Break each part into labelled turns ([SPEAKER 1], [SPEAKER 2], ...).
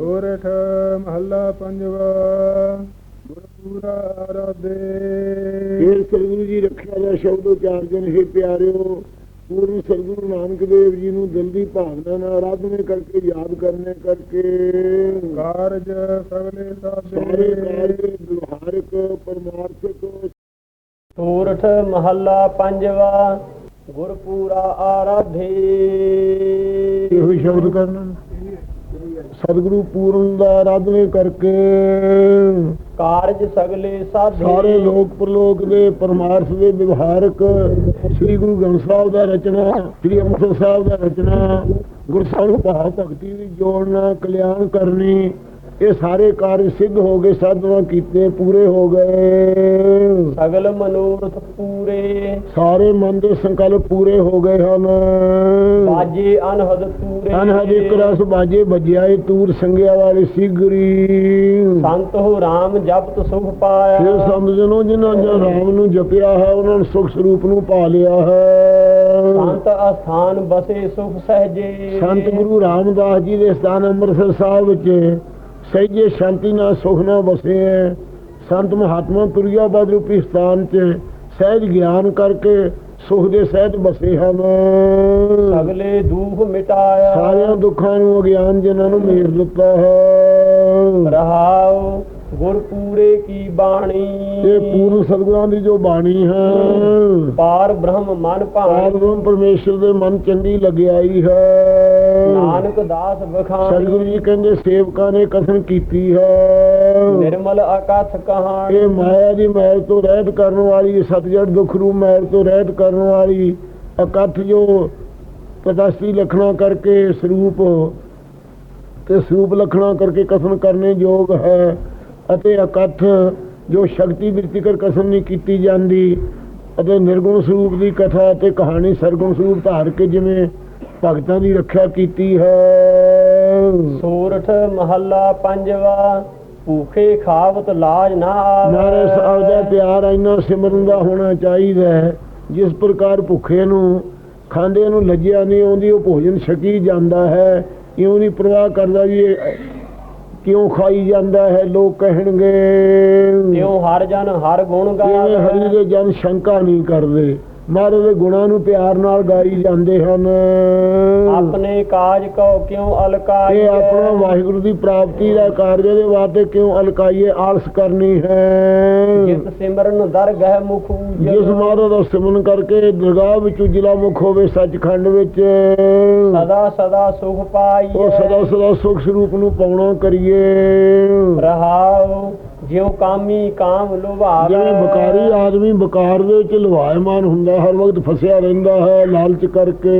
[SPEAKER 1] ਸੋਰਠ ਮਹੱਲਾ ਪੰਜਵਾ ਗੁਰਪੂਰਾ ਆਰਾਧੇ।
[SPEAKER 2] ਫਿਰ ਸਤਿਗੁਰੂ ਜੀ ਰੱਖਿਆ ਦਾ ਸ਼ਬਦ ਉਚਾਰਜਨ ਹੈ ਪਿਆਰਿਓ ਪੂਰਨ ਸਤਿਗੁਰੂ ਨਾਨਕ ਦੇਵ ਜੀ ਨੂੰ ਦਿਲ ਦੀ ਭਾਵਨਾ ਨਾਲ ਆਰਾਧਨੇ ਕਰਕੇ ਯਾਦ ਕਰਨੇ ਕਰਕੇ।
[SPEAKER 1] ਕਾਰਜ ਸਗਲੇ
[SPEAKER 2] ਸਾਰੇ
[SPEAKER 1] ਸਾਧੇ
[SPEAKER 2] ਕਾਰਜ ਵਿਵਹਾਰਕ ਪਰਮਾਰਥਕ।
[SPEAKER 3] ਸੂਰਠ ਮਹੱਲਾ ਪੰਜਵਾ ਗੁਰਪੂਰਾ ਆਰਾਧੇ।
[SPEAKER 2] ਇਹੋ ਸ਼ਬਦ ਕਰਨਾ। ਸਤਿਗੁਰੂ ਪੂਰਨ ਦਾ ਆਰਾਧਨੇ ਕਰਕੇ
[SPEAKER 3] ਕਾਰਜ ਸਗਲੇ ਸਾਧੇ
[SPEAKER 2] ਸਾਰੇ ਲੋਕ ਪ੍ਰਲੋਕ ਦੇ ਪਰਮਾਰਥ ਦੇ ਵਿਵਹਾਰਕ ਸ੍ਰੀ ਗੁਰੂ ਗ੍ਰੰਥ ਸਾਹਿਬ ਦਾ ਰਚਨਾ ਸ੍ਰੀ ਅੰਮ੍ਰਿਤਸਰ ਸਾਹਿਬ ਦਾ ਰਚਨਾ ਗੁਰਸਾਹਿਬ ਭਾਵ ਭਗਤੀ ਦੀ ਜੋੜਨਾ ਕਲਿਆਣ ਕਰਨੀ ਇਹ ਸਾਰੇ ਕਾਰਜ ਸਿੱਧ ਹੋ ਗਏ ਸਾਧਨਾ ਕੀਤੇ ਪੂਰੇ ਹੋ ਗਏ।
[SPEAKER 3] ਸਗਲ ਮਨੋਰਥ ਪੂਰੇ।
[SPEAKER 2] ਸਾਰੇ ਮਨ ਦੇ ਸੰਕਲਪ ਪੂਰੇ ਹੋ ਗਏ ਹਨ।
[SPEAKER 3] ਬਾਜੇ ਅਨਹਦ ਪੂਰੇ।
[SPEAKER 2] ਅਨਹਦ ਇੱਕ ਰਸ ਬਾਜੇ ਵੱਜਿਆ ਏ ਤੂਰ ਸੰਗਿਆ ਵਾਲੀ ਸਿਗਰੀ
[SPEAKER 3] ਸੰਤ ਹੋ RAM ਜਪਤ ਸੁਖ ਪਾਇਆ।
[SPEAKER 2] ਫਿਰ ਸਮਝਣੋ ਜਿਨ੍ਹਾਂ ਨੇ ਰਾਮ ਨੂੰ ਜਪਿਆ ਹੈ ਉਹਨਾਂ ਨੇ ਸੁਖ ਸਰੂਪ ਨੂੰ ਪਾ ਲਿਆ ਹੈ।
[SPEAKER 3] ਸੰਤ ਅਸਥਾਨ ਬਸੇ ਸੁਖ ਸਹਜੇ।
[SPEAKER 2] ਸੰਤ ਗੁਰੂ ਰਾਮਦਾਸ ਜੀ ਦੇ ਸਥਾਨ ਅੰਮ੍ਰਿਤਸਰ ਸਾਹਿਬ ਵਿੱਚ ਸਹਿਜੇ ਸ਼ਾਂਤੀ ਨਾਲ ਸੁਖ ਨਾਲ ਵਸੇ ਹੈ ਸੰਤ ਮਹਾਤਮਾ ਤੁਰਿਆਬਾਦ ਰੂਪੀ ਸਥਾਨ 'ਚ ਸਹਿਜ ਗਿਆਨ ਕਰਕੇ ਸੁਖ ਦੇ ਸਹਿਜ ਬਸੇ ਹਨ
[SPEAKER 3] ਸਗਲੇ ਦੁਖ ਮਿਟਾਇਆ।
[SPEAKER 2] ਸਾਰਿਆਂ ਦੁੱਖਾਂ ਨੂੰ ਅਗਿਆਨ ਜਿਨ੍ਹਾਂ ਨੂੰ ਮੇਰ ਦਿੱਤਾ ਹੈ।
[SPEAKER 3] ਰਹਾਉ ਗੁਰਪੂਰੇ ਕੀ ਬਾਣੀ?
[SPEAKER 2] ਇਹ ਪੂਰਨ ਸਤਿਗੁਰਾਂ ਦੀ ਜੋ ਬਾਣੀ ਹੈ।
[SPEAKER 3] ਪਾਰ ਬ੍ਰਹਮ ਮਨ ਭਾਣੀ।
[SPEAKER 2] ਆਦਮ ਪਰਮੇਸ਼ਰ ਦੇ ਮਨ ਚੰਗੀ ਲੱਗਿਆਈ ਹੈ।
[SPEAKER 3] ਨਾਨਕ ਦਾਸ ਬਖਾਣੀ
[SPEAKER 2] ਸਤਿਗੁਰੂ ਜੀ ਕਹਿੰਦੇ ਸੇਵਕਾਂ ਨੇ ਕਥਨ ਕੀਤੀ ਹੈ।
[SPEAKER 3] ਨਿਰਮਲ ਅਕਥ ਕਹਾਣੀ।
[SPEAKER 2] ਇਹ ਮਾਇਆ ਦੀ ਮੈਲ ਤੋਂ ਰਹਿਤ ਕਰਨ ਵਾਲੀ ਸਤਜੜ ਦੁੱਖ ਰੂਪ ਮੈਲ ਤੋਂ ਰਹਿਤ ਕਰਨ ਵਾਲੀ ਅਕਥ ਜੋ ਤਦਸਤੀ ਲਖਣਾ ਕਰਕੇ ਸਰੂਪ ਤੇ ਸਰੂਪ ਲਖਣਾ ਕਰਕੇ ਕਥਨ ਕਰਨੇ ਯੋਗ ਹੈ। ਅਤੇ ਅਕਥ ਜੋ ਸ਼ਕਤੀ ਬਿਰਤੀਕਰ ਕਥਨ ਨਹੀਂ ਕੀਤੀ ਜਾਂਦੀ ਅਤੇ ਨਿਰਗੁਣ ਸਰੂਪ ਦੀ ਕਥਾ ਅਤੇ ਕਹਾਣੀ ਸਰਗੁਣ ਸਰੂਪ ਧਾਰ ਕੇ ਜਿਵੇਂ ਭਗਤਾਂ ਦੀ ਰੱਖਿਆ ਕੀਤੀ ਹੈ।
[SPEAKER 3] ਸੂਰਠ ਮਹੱਲਾ ਪੰਜਵਾ ਭੂਖੇ ਖਾਵਤ ਲਾਜ ਨਾ
[SPEAKER 2] ਨਾਰੇ
[SPEAKER 3] ਆਵੇ
[SPEAKER 2] ਸਾਹਿਬ ਦਾ ਪਿਆਰ ਇੰਨਾ ਸਿਮਰਨ ਦਾ ਹੋਣਾ ਚਾਹੀਦਾ ਹੈ ਜਿਸ ਪ੍ਰਕਾਰ ਭੁੱਖੇ ਨੂੰ ਖਾਂਦੇ ਨੂੰ ਲੱਜਿਆ ਨਹੀਂ ਆਉਂਦੀ ਉਹ ਭੋਜਨ ਛਕੀ ਜਾਂਦਾ ਹੈ। ਇਉਂ ਨਹੀਂ ਪ੍ਰਵਾਹ ਕਰਦਾ ਵੀ ਇਹ ਕਿਉਂ ਖਾਈ ਜਾਂਦਾ ਹੈ ਲੋਕ ਕਹਿਣਗੇ?
[SPEAKER 3] ਤਿਉ ਹਰ ਜਨ ਹਰ ਗੁਣ
[SPEAKER 2] ਜਿਵੇਂ ਹਰੀ
[SPEAKER 3] ਗਾਵੇ
[SPEAKER 2] ਦੇ ਜਨ ਸ਼ੰਕਾ ਨਹੀਂ ਕਰਦੇ। ਮਹਾਰਾਜ ਦੇ ਗੁਣਾਂ ਨੂੰ ਪਿਆਰ ਨਾਲ ਗਾਈ ਜਾਂਦੇ ਹਨ।
[SPEAKER 3] ਆਪਣੇ ਕਾਜ ਕੋ ਕਿਉ ਅਲਕਾਈ
[SPEAKER 2] ਇਹ ਆਪਣਾ ਵਾਹਿਗੁਰੂ ਦੀ ਪ੍ਰਾਪਤੀ ਦਾ ਕਾਰਜ ਦੇ ਵਾਸਤੇ ਕਿਉਂ ਅਲਕਾਈਏ ਆਲਸ ਕਰਨੀ ਹੈ।
[SPEAKER 3] ਜਿਸ ਸਿਮਰਨ ਦਰਗਹਿ ਮੁਖ
[SPEAKER 2] ਜਿਸ ਮਹਾਰਾਜ ਦਾ ਸਿਮਰਨ ਕਰਕੇ ਦਰਗਾਹ ਵਿੱਚ ਉਜਲਾ ਮੁਖ ਹੋਵੇ ਸੱਚਖੰਡ ਵਿੱਚ।
[SPEAKER 3] ਸਦਾ ਸਦਾ ਸੁਖ ਪਾਈਏ
[SPEAKER 2] ਉਹ ਸਦਾ ਸਦਾ ਸੁਖ ਸਰੂਪ ਨੂੰ ਪਾਉਣਾ ਕਰੀਏ।
[SPEAKER 3] ਰਹਾਉ ਜਿਉ ਕਾਮੀ ਕਾਮ ਲੁਭਾਵੇ।
[SPEAKER 2] ਜਿਵੇਂ ਬਕਾਰੀ ਆਦਮੀ ਬਕਾਰ ਦੇ ਵਿੱਚ ਲਵਾਇਮਾਨ ਹੁੰਦਾ ਹਰ ਵਕਤ ਫਸਿਆ ਰਹਿੰਦਾ ਹੈ ਲਾਲਚ ਕਰਕੇ।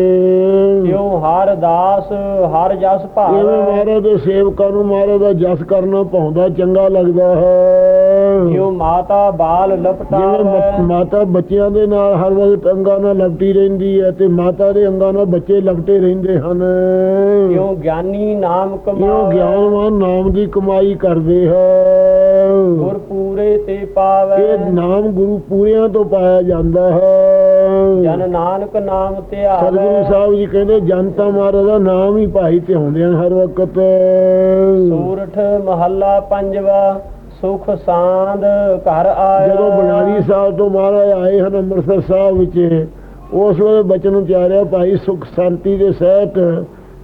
[SPEAKER 3] ਤਿਉ ਹਰ ਦਾਸ ਹਰ ਜਸ
[SPEAKER 2] ਜਿਵੇਂ
[SPEAKER 3] ਭਾਵੇ
[SPEAKER 2] ਮਹਾਰਾਜ ਦੇ ਸੇਵਕਾਂ ਨੂੰ ਮਹਾਰਾਜ ਦਾ ਜਸ ਕਰਨਾ ਪਾਉਂਦਾ ਚੰਗਾ ਲੱਗਦਾ ਹੈ।
[SPEAKER 3] ਜਿਉ ਮਾਤਾ ਬਾਲ
[SPEAKER 2] ਜਿਵੇਂ
[SPEAKER 3] ਲਪਟਾਵੇ
[SPEAKER 2] ਮ- ਮਾਤਾ ਬੱਚਿਆਂ ਦੇ ਨਾਲ ਹਰ ਵਕਤ ਅੰਗਾਂ ਨਾਲ ਲਪਟੀ ਰਹਿੰਦੀ ਹੈ ਤੇ ਮਾਤਾ ਦੇ ਅੰਗਾਂ ਨਾਲ ਬੱਚੇ ਲਪਟੇ ਰਹਿੰਦੇ ਹਨ।
[SPEAKER 3] ਜਿਉ ਗਿਆਨੀ ਨਾਮ
[SPEAKER 2] ਕਿਉਂ
[SPEAKER 3] ਕਮਾਵੇ
[SPEAKER 2] ਗਿਆਨਵਾਨ ਨਾਮ ਦੀ ਕਮਾਈ ਕਰਦੇ ਹੈ।
[SPEAKER 3] ਗੁਰ ਪੂਰੇ ਤੇ ਪਾਵੇ।
[SPEAKER 2] ਇਹ ਨਾਮ ਗੁਰੂ ਪੂਰਿਆਂ ਤੋਂ ਪਾਇਆ ਜਾਂਦਾ ਹੈ।
[SPEAKER 3] ਜਨ ਨਾਨਕ ਨਾਮ
[SPEAKER 2] ਸਤਿਗੁਰੂ
[SPEAKER 3] ਧਿਆਵੇ
[SPEAKER 2] ਸਾਹਿਬ ਜੀ ਕਹਿੰਦੇ ਜਨਤਾ ਮਹਾਰਾਜ ਦਾ ਨਾਮ ਹੀ ਭਾਈ ਤੇ ਹੁੰਦੇ ਹਨ ਹਰ ਵਕਤ।
[SPEAKER 3] ਸੂਰਠ ਮਹੱਲਾ ਪੰਜਵਾ ਸੁਖ ਸਾਂਦ ਘਰ ਆਇਆ।
[SPEAKER 2] ਜਦੋਂ ਬਨਾਰੀ ਸਾਹਿਬ ਤੋਂ ਮਹਾਰਾਜ ਆਏ ਹਨ ਅੰਮ੍ਰਿਤਸਰ ਸਾਹਿਬ ਵਿੱਚ ਉਸ ਵੇਲੇ ਬਚਨ ਉਚਾਰਿਆ ਭਾਈ ਸੁਖ ਸ਼ਾਂਤੀ ਦੇ ਸਹਿਤ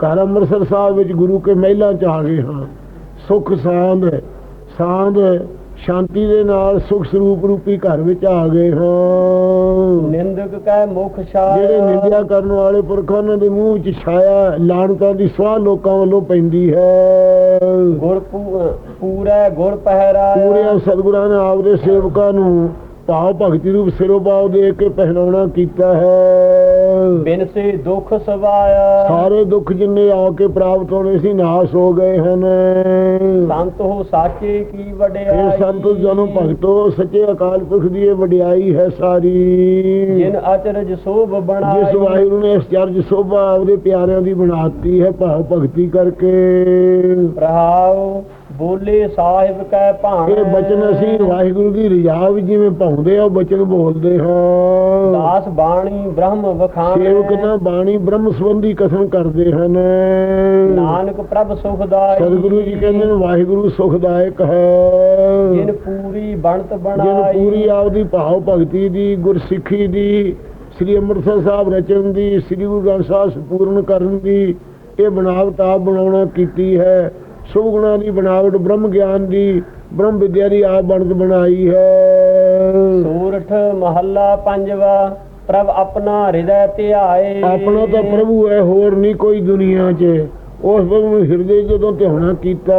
[SPEAKER 2] ਘਰ ਅੰਮ੍ਰਿਤਸਰ ਸਾਹਿਬ ਵਿੱਚ ਗੁਰੂ ਕੇ ਮਹਿਲਾਂ ਚ ਆ ਗਏ ਹਾਂ। ਸੁਖ ਸਾਂਦ ਸਾਂਦ ਸ਼ਾਂਤੀ ਦੇ ਨਾਲ ਸੁਖ ਸਰੂਪ ਰੂਪੀ ਘਰ ਵਿੱਚ ਆ ਗਏ ਹਾਂ।
[SPEAKER 3] ਨਿੰਦਕ ਕੈ ਮੁਖ ਛਾਇਆ
[SPEAKER 2] ਜਿਹੜੇ ਨਿੰਦਿਆ ਕਰਨ ਵਾਲੇ ਪੁਰਖਾਂ ਉਹਨਾਂ ਦੇ ਮੂੰਹ ਵਿੱਚ ਛਾਇਆ ਲਾਣਤਾਂ ਦੀ ਸਵਾਹ ਲੋਕਾਂ ਵੱਲੋਂ ਪੈਂਦੀ ਹੈ।
[SPEAKER 3] ਗੁਰ ਪੂਰਾ ਗੁਰ ਪਹਿਰਾਇਆ
[SPEAKER 2] ਪੂਰੇ ਸਤਿਗੁਰਾਂ ਨੇ ਆਪਦੇ ਸੇਵਕਾਂ ਨੂੰ ਭਾਵ ਭਗਤੀ ਰੂਪ ਸਿਰੋਂ ਭਾਵ ਦੇ ਕੇ ਪਹਿਨਾਉਣਾ ਕੀਤਾ ਹੈ।
[SPEAKER 3] ਬਿਨ ਸੇ ਦੁਖ ਸਵਾਇਆ।
[SPEAKER 2] ਸਾਰੇ ਦੁੱਖ ਜਿੰਨੇ ਆ ਕੇ ਪ੍ਰਾਪਤ ਹੋਣੇ ਸੀ ਨਾਸ ਹੋ ਗਏ ਹਨ।
[SPEAKER 3] ਸੰਤ ਹੋ ਸਾਚੇ ਕੀ ਵਡਿਆਈ?
[SPEAKER 2] ਇਹ ਸੰਤ ਜਨੋ ਭਗਤੋ ਸੱਚੇ ਅਕਾਲ ਪੁਰਖ ਦੀ ਇਹ ਵਡਿਆਈ ਹੈ ਸਾਰੀ।
[SPEAKER 3] ਜਿਨ ਅਚਰਜ ਸੋਭ ਬਣਾਈ।
[SPEAKER 2] ਜਿਸ ਵਾਹਿਗੁਰੂ ਨੇ ਇਸ ਚਰਜ ਸੋਭਾ ਆਪਦੇ ਪਿਆਰਿਆਂ ਦੀ ਬਣਾਤੀ ਹੈ ਭਾਵ ਭਗਤੀ ਕਰਕੇ।
[SPEAKER 3] ਰਹਾਉ ਬੋਲੇ ਸਾਹਿਬ ਕੈ ਭਾਣ।
[SPEAKER 2] ਇਹ ਬਚਨ ਅਸੀਂ ਵਾਹਿਗੁਰੂ ਦੀ ਰਜਾ ਵਿੱਚ ਜਿਵੇਂ ਪਾਉਂਦੇ ਆ ਉਹ ਬਚਨ ਬੋਲਦੇ ਹਾਂ।
[SPEAKER 3] ਦਾਸ ਬਾਣੀ ਬ੍ਰਹਮ ਵਖਾਣ।
[SPEAKER 2] ਸੇਵਕ ਤਾਂ ਬਾਣੀ ਬ੍ਰਹਮ ਸੰਬੰਧੀ ਕਥਨ ਕਰਦੇ ਹਨ।
[SPEAKER 3] ਨਾਨਕ ਪ੍ਰਭ ਸੁਖਦਾਈ
[SPEAKER 2] ਸਤਿਗੁਰੂ ਜੀ ਕਹਿੰਦੇ ਨੇ ਵਾਹਿਗੁਰੂ ਸੁਖਦਾਇਕ ਹੈ।
[SPEAKER 3] ਜਿਨ ਪੂਰੀ ਬਣਤ
[SPEAKER 2] ਜਿਨ
[SPEAKER 3] ਬਣਾਈ
[SPEAKER 2] ਪੂਰੀ ਆਪਦੀ ਭਾਵ ਭਗਤੀ ਦੀ ਗੁਰਸਿੱਖੀ ਦੀ ਸ੍ਰੀ ਅੰਮ੍ਰਿਤਸਰ ਸਾਹਿਬ ਰਚਨ ਦੀ ਸ੍ਰੀ ਗੁਰੂ ਗ੍ਰੰਥ ਸਾਹਿਬ ਸੰਪੂਰਨ ਕਰਨ ਦੀ ਇਹ ਬਣਾਵਟ ਆਪ ਬਣਾਉਣਾ ਕੀਤੀ ਹੈ। ਸੁਭ ਗੁਣਾਂ ਦੀ ਬਣਾਵਟ ਬ੍ਰਹਮ ਗਿਆਨ ਦੀ ਬ੍ਰਹਮ ਵਿਦਿਆ ਦੀ ਆਪ ਬਣਤ ਬਣਾਈ ਹੈ।
[SPEAKER 3] ਸੂਰਠ ਮਹੱਲਾ ਪੰਜਵਾ ਪ੍ਰਭ ਆਪਣਾ ਹਿਰਦੈ ਧਿਆਏ।
[SPEAKER 2] ਆਪਣਾ ਤਾਂ ਪ੍ਰਭੂ ਹੈ ਹੋਰ ਨਹੀਂ ਕੋਈ ਦੁਨੀਆ 'ਚ। ਉਸ ਪ੍ਰਭੂ ਨੂੰ ਹਿਰਦੇ ਜਦੋਂ ਧਿਆਉਣਾ ਕੀਤਾ।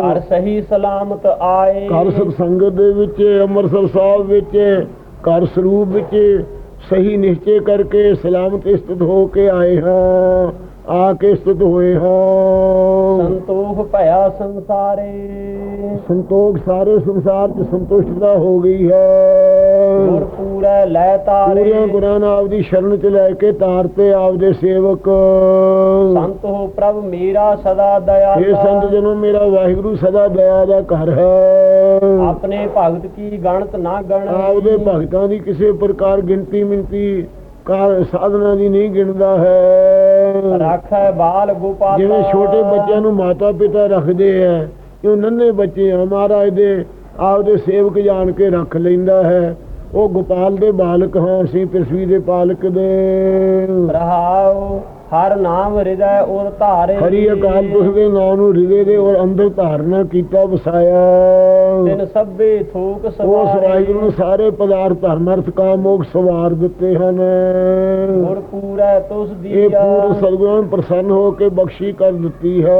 [SPEAKER 3] ਘਰ ਸਹੀ ਸਲਾਮਤ ਆਏ।
[SPEAKER 2] ਘਰ ਸੰਗਤ ਦੇ ਵਿੱਚ ਅੰਮ੍ਰਿਤਸਰ ਸਾਹਿਬ ਵਿੱਚ ਘਰ ਸਰੂਪ ਵਿੱਚ ਸਹੀ ਨਿਸ਼ਚੈ ਕਰਕੇ ਸਲਾਮਤ ਸਥਿਤ ਹੋ ਕੇ ਆਏ ਹਾਂ ਆ ਕੇ ਸਥਿਤ ਹੋਏ ਹਾਂ।
[SPEAKER 3] ਸੰਤੋਖ ਭਇਆ ਸੰਸਾਰੇ।
[SPEAKER 2] ਸੰਤੋਖ ਸਾਰੇ ਸੰਸਾਰ 'ਚ ਸੰਤੁਸ਼ਟਤਾ ਹੋ ਗਈ ਹੈ।
[SPEAKER 3] ਲੈ ਤਾਰੇ।
[SPEAKER 2] ਪੂਰੀਆਂ ਗੁਰਾਂ ਨਾਲ ਆਪਦੀ ਸ਼ਰਨ 'ਚ ਲੈ ਕੇ ਤਾਰਤੇ ਆਪਦੇ ਸੇਵਕ।
[SPEAKER 3] ਸੰਤ ਹੋ ਪ੍ਰਭ ਮੇਰਾ ਸਦਾ
[SPEAKER 2] ਇਹ ਸੰਤ ਜਨੋ ਮੇਰਾ ਵਾਹਿਗੁਰੂ ਸਦਾ ਦਇਆ ਦਾ ਘਰ ਹੈ।
[SPEAKER 3] ਆਪਣੇ ਭਗਤ ਕੀ ਗਣਤ ਨਾ ਗਣ।
[SPEAKER 2] ਆਪਦੇ ਭਗਤਾਂ ਦੀ ਕਿਸੇ ਪ੍ਰਕਾਰ ਗਿਣਤੀ ਮਿੰਤੀ ਕਾਰ ਸਾਧਨਾ ਦੀ ਨਹੀਂ ਗਿਣਦਾ ਹੈ।
[SPEAKER 3] ਰਾਖੈ ਬਾਲ ਗੋਪਾਲ।
[SPEAKER 2] ਜਿਵੇਂ ਛੋਟੇ ਬੱਚਿਆਂ ਨੂੰ ਮਾਤਾ ਪਿਤਾ ਰੱਖਦੇ ਐ ਉਹ ਨੰਨੇ ਬੱਚੇ ਆ ਮਹਾਰਾਜ ਦੇ ਆਪਦੇ ਸੇਵਕ ਜਾਣ ਕੇ ਰੱਖ ਲੈਂਦਾ ਹੈ। ਉਹ ਗੋਪਾਲ ਦੇ ਬਾਲਕ ਹਾਂ ਅਸੀਂ ਪ੍ਰਿਥਵੀ ਦੇ ਪਾਲਕ ਦੇ।
[SPEAKER 3] ਰਹਾਉ ਹਰ ਨਾਮ ਹਿਰਦੈ ਔਰ ਧਾਰੇ
[SPEAKER 2] ਹਰੀ ਅਕਾਲ ਪੁਰਖ ਦੇ ਨਾਮ ਨੂੰ ਹਿਰਦੇ ਦੇ ਔਰ ਅੰਦਰ ਧਾਰਨਾ ਕੀਤਾ ਵਸਾਇਆ।
[SPEAKER 3] ਤਿਨ ਸਭੇ ਥੋਕ
[SPEAKER 2] ਉਸ ਵਾਹਿਗੁਰੂ ਨੂੰ ਸਾਰੇ ਪਦਾਰਥ ਧਰਮ ਅਰਥ ਕਾਮ ਮੋਖ ਸਵਾਰ ਦਿੱਤੇ ਹਨ।
[SPEAKER 3] ਗੁਰ ਪੂਰੈ ਤੁਸ
[SPEAKER 2] ਇਹ
[SPEAKER 3] ਦੀਆ
[SPEAKER 2] ਪੂਰਨ ਸਤਿਗੁਰਾਂ ਨੇ ਪ੍ਰਸੰਨ ਹੋ ਕੇ ਬਖਸ਼ੀ ਕਰ ਦਿੱਤੀ ਹੈ।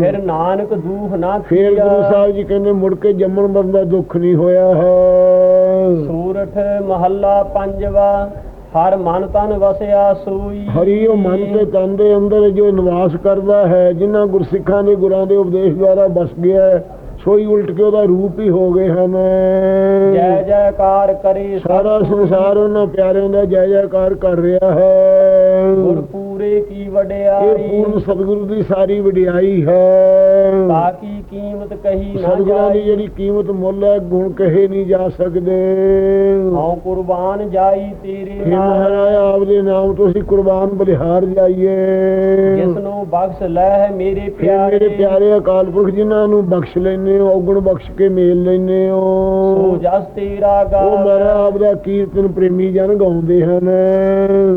[SPEAKER 3] ਫਿਰ ਨਾਨਕ ਦੂਖ ਨਾ
[SPEAKER 2] ਫਿਰ। ਗੁਰੂ ਸਾਹਿਬ ਜੀ ਕਹਿੰਦੇ ਮੁੜ ਕੇ ਜੰਮਣ ਮਰਨ ਦਾ ਦੁੱਖ ਨਹੀਂ ਹੋਇਆ ਹੈ।
[SPEAKER 3] ਸੂਰਠ ਮਹੱਲਾ ਪੰਜਵਾ ਹਰ ਮਨ ਤਨ ਵਸਿਆ ਸੋਈ।
[SPEAKER 2] ਹਰੀ ਉਹ ਮਨ ਤੇ ਤਨ ਦੇ ਅੰਦਰ ਜੋ ਨਿਵਾਸ ਕਰਦਾ ਹੈ ਜਿਨ੍ਹਾਂ ਗੁਰਸਿੱਖਾਂ ਦੇ ਗੁਰਾਂ ਦੇ ਉਪਦੇਸ਼ ਦੁਆਰਾ ਬਸ ਗਿਆ ਹੈ, ਸੋਈ ਉਲਟ ਕੇ ਉਹਦਾ ਰੂਪ ਹੀ ਹੋ ਗਏ ਹਨ।
[SPEAKER 3] ਜੈ ਜੈਕਾਰ ਕਰੇ
[SPEAKER 2] ਸਾਰਾ ਸੰਸਾਰ ਉਹਨਾਂ ਪਿਆਰਿਆਂ ਦਾ ਜੈ ਜੈਕਾਰ ਕਰ ਰਿਹਾ ਹੈ।
[SPEAKER 3] ਪੂਰੇ ਕੀ
[SPEAKER 2] ਇਹ
[SPEAKER 3] ਵਡਿਆਈ
[SPEAKER 2] ਪੂਰਨ ਸਤਿਗੁਰੂ ਦੀ ਸਾਰੀ ਵਡਿਆਈ ਹੈ।
[SPEAKER 3] ਬਾਕੀ ਕੀਮਤ ਕਹੀ ਨਾ
[SPEAKER 2] ਸਤਿਗੁਰਾਂ ਦੀ ਜਿਹੜੀ ਕੀਮਤ ਮੁੱਲ ਹੈ ਗੁਣ ਕਹੇ ਨਹੀਂ ਜਾ ਸਕਦੇ।
[SPEAKER 3] ਹਉ ਕੁਰਬਾਨ ਜਾਈ ਤੇਰੇ ਨਾਲ।
[SPEAKER 2] ਮਹਾਰਾਜ ਆਪਦੇ ਨਾਮ ਤੋਂ ਅਸੀਂ ਕੁਰਬਾਨ ਬਲਿਹਾਰ ਜਾਈਏ।
[SPEAKER 3] ਜਿਸ ਨੂੰ ਬਖਸ਼ ਲੈ ਹੈ ਮੇਰੇ ਪਿਆਰੇ।
[SPEAKER 2] ਮੇਰੇ ਪਿਆਰੇ ਅਕਾਲ ਪੁਰਖ ਜਿਨ੍ਹਾਂ ਨੂੰ ਬਖਸ਼ ਲੈਨੇ ਹੋ ਔਗਣ ਬਖਸ਼ ਕੇ ਮੇਲ ਲੈਨੇ
[SPEAKER 3] ਸੋ
[SPEAKER 2] ਹੋ
[SPEAKER 3] ਜਸ ਤੇਰਾ ਗਾ
[SPEAKER 2] ਉਹ ਮੇਰਾ ਆਪਦਾ ਕੀਰਤਨ ਪ੍ਰੇਮੀ ਜਨ ਗਾਉਂਦੇ ਹਨ।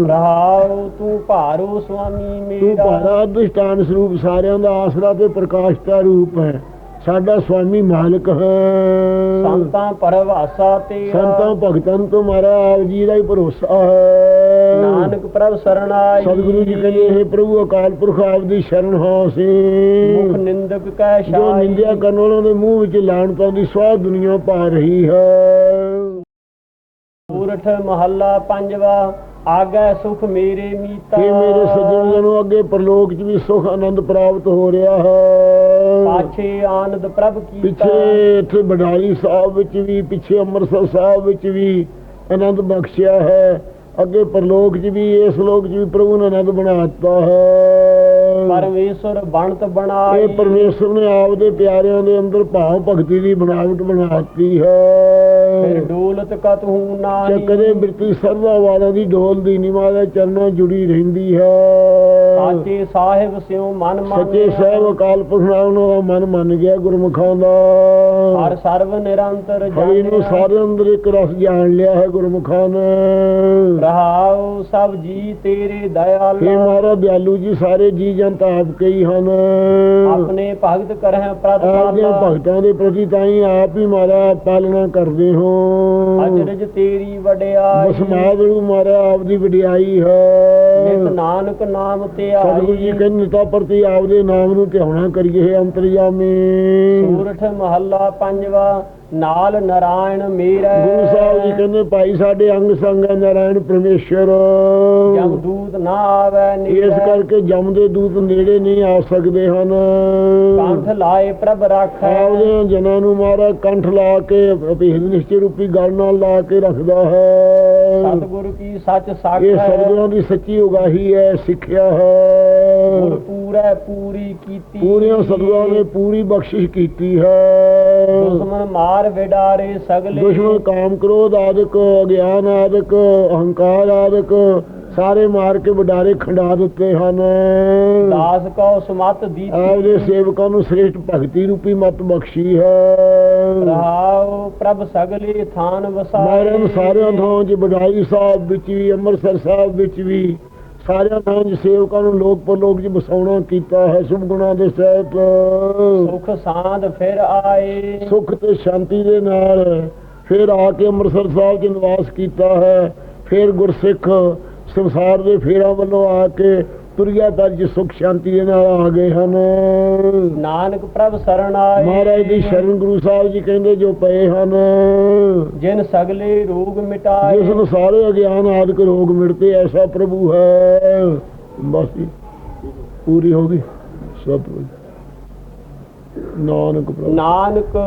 [SPEAKER 3] ਰਹਾਉ ਤੂੰ ਭਾਰੋ ਸੁਆਮੀ
[SPEAKER 2] ਤੂੰ
[SPEAKER 3] ਮੇਰਾ
[SPEAKER 2] ਭਾਰਾ ਅਧਿਸ਼ਟਾਨ ਸਰੂਪ ਸਾਰਿਆਂ ਦਾ ਆਸਰਾ ਤੇ ਪ੍ਰਕਾਸ਼ ਦਾ ਰੂਪ ਹੈ। ਸਾਡਾ ਸਵਾਮੀ ਮਾਲਕ ਹੈ।
[SPEAKER 3] ਸੰਤਾਂ ਪਰਵਾਸਾ ਤੇਰਾ।
[SPEAKER 2] ਸੰਤਾਂ ਭਗਤਾਂ ਤੋਂ ਮਾਰਾ ਆਪ ਜੀ ਦਾ ਹੀ ਭਰੋਸਾ ਹੈ।
[SPEAKER 3] ਨਾਨਕ ਪ੍ਰਭ ਸਰਣਾਈ
[SPEAKER 2] ਸਤਿਗੁਰੂ ਜੀ ਕਹਿੰਦੇ ਹੈ ਪ੍ਰਭੂ ਅਕਾਲ ਪੁਰਖ ਆਪ ਦੀ ਸ਼ਰਨ ਹਾਂ
[SPEAKER 3] ਮੁਖ
[SPEAKER 2] ਸੀ
[SPEAKER 3] ਨਿੰਦਕ ਕੈ
[SPEAKER 2] ਜੋ ਨਿੰਦਿਆ ਕਰਨ ਵਾਲਿਆਂ ਦੇ ਮੂੰਹ ਵਿੱਚ ਲਾਣ ਪਾਉਂਦੀ ਸਵਾਹ ਦੁਨੀਆ ਪਾ ਰਹੀ ਹੈ।
[SPEAKER 3] ਪੂਰਠ ਮਹੱਲਾ ਪੰਜਵਾ। ਆਗੈ ਸੁਖ ਮੇਰੇ ਮੀਤਾ।
[SPEAKER 2] ਕਿ ਮੇਰੇ ਸੱਜਣ ਜਨੋਂ ਅੱਗੇ ਪਰਲੋਕ 'ਚ ਵੀ ਸੁਖ ਆਨੰਦ ਪ੍ਰਾਪਤ ਹੋ ਰਿਹਾ ਹੈ।
[SPEAKER 3] ਪਾਛੇ ਆਨੰਦ ਪ੍ਰਭ ਕੀਤਾ।
[SPEAKER 2] ਪਿੱਛੇ ਇੱਥੇ ਬਡਾਲੀ ਸਾਹਿਬ ਵਿੱਚ ਵੀ ਪਿੱਛੇ ਅੰਮ੍ਰਿਤਸਰ ਸਾਹਿਬ ਵਿੱਚ ਵੀ ਆਨੰਦ ਬਖਸ਼ਿਆ ਹੈ। ਅੱਗੇ ਪਰਲੋਕ 'ਚ ਵੀ ਇਸ ਲੋਕ 'ਚ ਵੀ ਪ੍ਰਭੂ ਨੇ ਆਨੰਦ ਬਣਾ ਦਿੱਤਾ ਹੈ।
[SPEAKER 3] ਪਰਮੇਸ਼ਰ ਬਣਤ ਬਣਾਈ।
[SPEAKER 2] ਇਹ ਪਰਮੇਸ਼ਰ ਨੇ ਆਪਦੇ ਪਿਆਰਿਆਂ ਦੇ ਅੰਦਰ ਭਾਵ ਭਗਤੀ ਦੀ ਬਣਾਵਟ ਬਣਾਤੀ
[SPEAKER 3] ਫਿਰ
[SPEAKER 2] ਹੈ।
[SPEAKER 3] ਡੋਲਤ ਕਤ ਹੂੰ ਨਾਹੀ।
[SPEAKER 2] ਚੱਕਰੇ ਬਿਰਤੀ ਸਰਵਾ ਵਾਲਿਆਂ ਦੀ ਡੋਲ ਦੀ ਨਿਮਾ ਦੇ ਚਰਨਾਂ ਜੁੜੀ ਰਹਿੰਦੀ ਹੈ।
[SPEAKER 3] ਸਾਚੇ ਸਾਹਿਬ ਸਿਉ ਮਨ
[SPEAKER 2] ਸੱਚੇ
[SPEAKER 3] ਮੰਨਿਆ
[SPEAKER 2] ਸਾਹਿਬ ਅਕਾਲ ਪੁਰਖ ਦਾ ਮਨ ਮੰਨ ਗਿਆ ਗੁਰਮੁਖਾਂ ਦਾ।
[SPEAKER 3] ਹਰ ਸਰਬ ਨਿਰੰਤਰ
[SPEAKER 2] ਹਰੀ ਨੂੰ ਸਾਰੇ ਅੰਦਰ ਇੱਕ ਰਸ ਜਾਣ ਲਿਆ ਹੈ ਗੁਰਮੁਖਾਂ ਨੇ।
[SPEAKER 3] ਰਹਾਉ ਸਭ ਜੀ ਤੇਰੇ
[SPEAKER 2] ਇਹ
[SPEAKER 3] ਦਇਆਲਾ
[SPEAKER 2] ਮਹਾਰਾਜ ਦਿਆਲੂ ਜੀ ਸਾਰੇ ਜੀ ਜਨਤਾ ਆਪ ਕਈ ਹਨ।
[SPEAKER 3] ਆਪਣੇ ਭਗਤ ਕਰਹਿ ਪ੍ਰਤਪਾਲਾ
[SPEAKER 2] ਭਗਤਾਂ ਦੇ ਪ੍ਰਤੀ ਤਾਂ ਹੀ ਆਪ ਹੀ ਮਾਰਾ ਪਾਲਣਾ ਕਰਦੇ ਹੋ।
[SPEAKER 3] ਅਜਰਜ ਤੇਰੀ ਵਡਿਆਈ।
[SPEAKER 2] ਬਸਮਾਦ ਨੂੰ ਮਾਰਾ ਆਪ ਦੀ ਵਡਿਆਈ
[SPEAKER 3] ਨਿਤ
[SPEAKER 2] ਹੈ
[SPEAKER 3] ਨਾਨਕ ਨਾਮ ਤੇ
[SPEAKER 2] ਸਤਿਗੁਰੂ ਜੀ
[SPEAKER 3] ਆਈ।
[SPEAKER 2] ਕਹਿੰਦੇ ਨਿਤਾ ਪ੍ਰਤੀ ਆਪਦੇ ਨਾਮ ਨੂੰ ਧਿਆਉਣਾ ਕਰੀਏ ਅੰਤਰਜਾਮੀ
[SPEAKER 3] ਸੂਰਠ ਮਹੱਲਾ ਪੰਜਵਾ। ਨਾਲ ਨਰਾਇਣ ਮੇਰਾ।
[SPEAKER 2] ਗੁਰੂ ਸਾਹਿਬ ਜੀ ਕਹਿੰਦੇ ਭਾਈ ਸਾਡੇ ਅੰਗ ਸੰਗ ਹੈ ਨਾਰਾਇਣ ਪਰਮੇਸ਼ਰ
[SPEAKER 3] ਜਮਦੂਤ ਨਾ ਆਵੇ
[SPEAKER 2] ਇਸ
[SPEAKER 3] ਨੇੜੇ
[SPEAKER 2] ਕਰਕੇ ਜਮ ਦੇ ਦੂਤ ਨੇੜੇ ਨਹੀਂ ਆ ਸਕਦੇ ਹਨ।
[SPEAKER 3] ਕੰਠ ਲਾਏ ਪ੍ਰਭ ਰਾਖੈ।
[SPEAKER 2] ਆਪਦੇ ਜਨਾਂ ਨੂੰ ਮਹਾਰਾਜ ਕੰਠ ਲਾ ਕੇ ਭੇਦ ਨਿਸ਼ਚੈ ਰੂਪੀ ਗਲ ਨਾਲ ਲਾ ਕੇ ਰੱਖਦਾ ਹੈ।
[SPEAKER 3] ਸਤਿਗੁਰੂ ਕੀ ਸੱਚ ਸਾਖ।
[SPEAKER 2] ਇਹ ਸਤਿਗੁਰਾਂ ਦੀ ਸੱਚੀ ਉਗਾਹੀ ਹੈ ਸਿੱਖਿਆ ਹੈ।
[SPEAKER 3] ਪੂਰੈ ਪੂਰੀ ਕੀਤੀ।
[SPEAKER 2] ਪੂਰੀਆਂ ਸਤਿਗੁਰਾਂ ਨੇ ਪੂਰੀ ਬਖਸ਼ਿਸ਼ ਕੀਤੀ ਹੈ।
[SPEAKER 3] ਦੁਸ਼ਮਨ ਮਾਰ ਵਿਡਾਰੇ ਸਗਲੇ।
[SPEAKER 2] ਦੁਸ਼ਮਣ ਕਾਮ ਕ੍ਰੋਧ ਆਦਿਕ ਅਗਿਆਨ ਆਦਿਕ ਅਹੰਕਾਰ ਆਦਿਕ ਸਾਰੇ ਮਾਰ ਕੇ ਵਡਾਰੇ ਖੰਡਾ ਦਿੱਤੇ ਹਨ।
[SPEAKER 3] ਦਾਸ ਕੋ ਸੁਮਤ ਦੀਤੀ
[SPEAKER 2] ਆਪਦੇ ਸੇਵਕਾਂ ਨੂੰ ਸ੍ਰੇਸ਼ਟ ਭਗਤੀ ਰੂਪੀ ਮਤ ਬਖਸ਼ੀ ਹੈ।
[SPEAKER 3] ਰਹਾਉ ਪ੍ਰਭ ਸਗਲੇ ਥਾਨ ਵਸਾਏ
[SPEAKER 2] ਮਾਰਨ ਸਾਰਿਆਂ ਥਾਂ 'ਚ ਵਡਾਈ ਸਾਹਿਬ ਵਿੱਚ ਵੀ ਅੰਮ੍ਰਿਤਸਰ ਸਾਹਿਬ ਵਿੱਚ ਵੀ ਸਾਰਿਆਂ 'ਚ ਸੇਵਕਾਂ ਨੂੰ ਲੋਕ ਪਰਲੋਕ 'ਚ ਬਸਾਉਣਾ ਕੀਤਾ ਹੈ ਸੁਭ ਗੁਣਾਂ ਦੇ ਸਹਿਤ।
[SPEAKER 3] ਸੁਖ ਸਾਧ ਫਿਰ ਆਏ।
[SPEAKER 2] ਸੁਖ ਤੇ ਸ਼ਾਂਤੀ ਦੇ ਨਾਲ ਫਿਰ ਆ ਕੇ ਅੰਮ੍ਰਿਤਸਰ ਸਾਹਿਬ 'ਚ ਨਿਵਾਸ ਕੀਤਾ ਹੈ। ਫਿਰ ਗੁਰਸਿੱਖ ਸੰਸਾਰ ਦੇ ਫੇਰਾਂ ਵੱਲੋਂ ਆ ਕੇ ਤੁਰਿਆ ਪਰ ਜੀ ਸੁਖ ਸ਼ਾਂਤੀ ਦੇ ਨਾਲ ਆ ਗਏ ਹਨ।
[SPEAKER 3] ਨਾਨਕ ਪ੍ਰਭ ਸਰਣ ਆਏ।
[SPEAKER 2] ਮਹਾਰਾਜ ਦੀ ਸ਼ਰਨ ਗੁਰੂ ਸਾਹਿਬ ਜੀ ਕਹਿੰਦੇ ਜੋ ਪਏ ਹਨ।
[SPEAKER 3] ਜਿਨ ਸਗਲੇ ਰੋਗ ਮਿਟਾਏ।
[SPEAKER 2] ਜਿਸ ਨੂੰ ਸਾਰੇ ਅਗਿਆਨ ਆਦਿਕ ਰੋਗ ਮਿਟਦੇ ਐਸਾ ਪ੍ਰਭੂ ਹੈ। ਬਸ ਪੂਰੀ ਹੋ ਗਈ। ਸਭ ਨਾਨਕ ਪ੍ਰਭੂ।
[SPEAKER 3] ਨਾਨਕ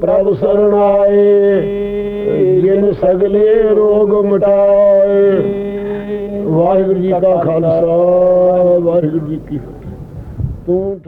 [SPEAKER 2] ਪ੍ਰਭ ਸਰਣ ਆਏ ਜਿਨ ਸਗਲੇ ਰੋਗ ਮਿਟਾਏ। ਵਾਹਿਗੁਰੂ ਜੀ ਕਾ ਖਾਲਸਾ ਵਾਹਿਗੁਰੂ ਜੀ ਕੀ ਫਤਿਹ। ਤੂੰ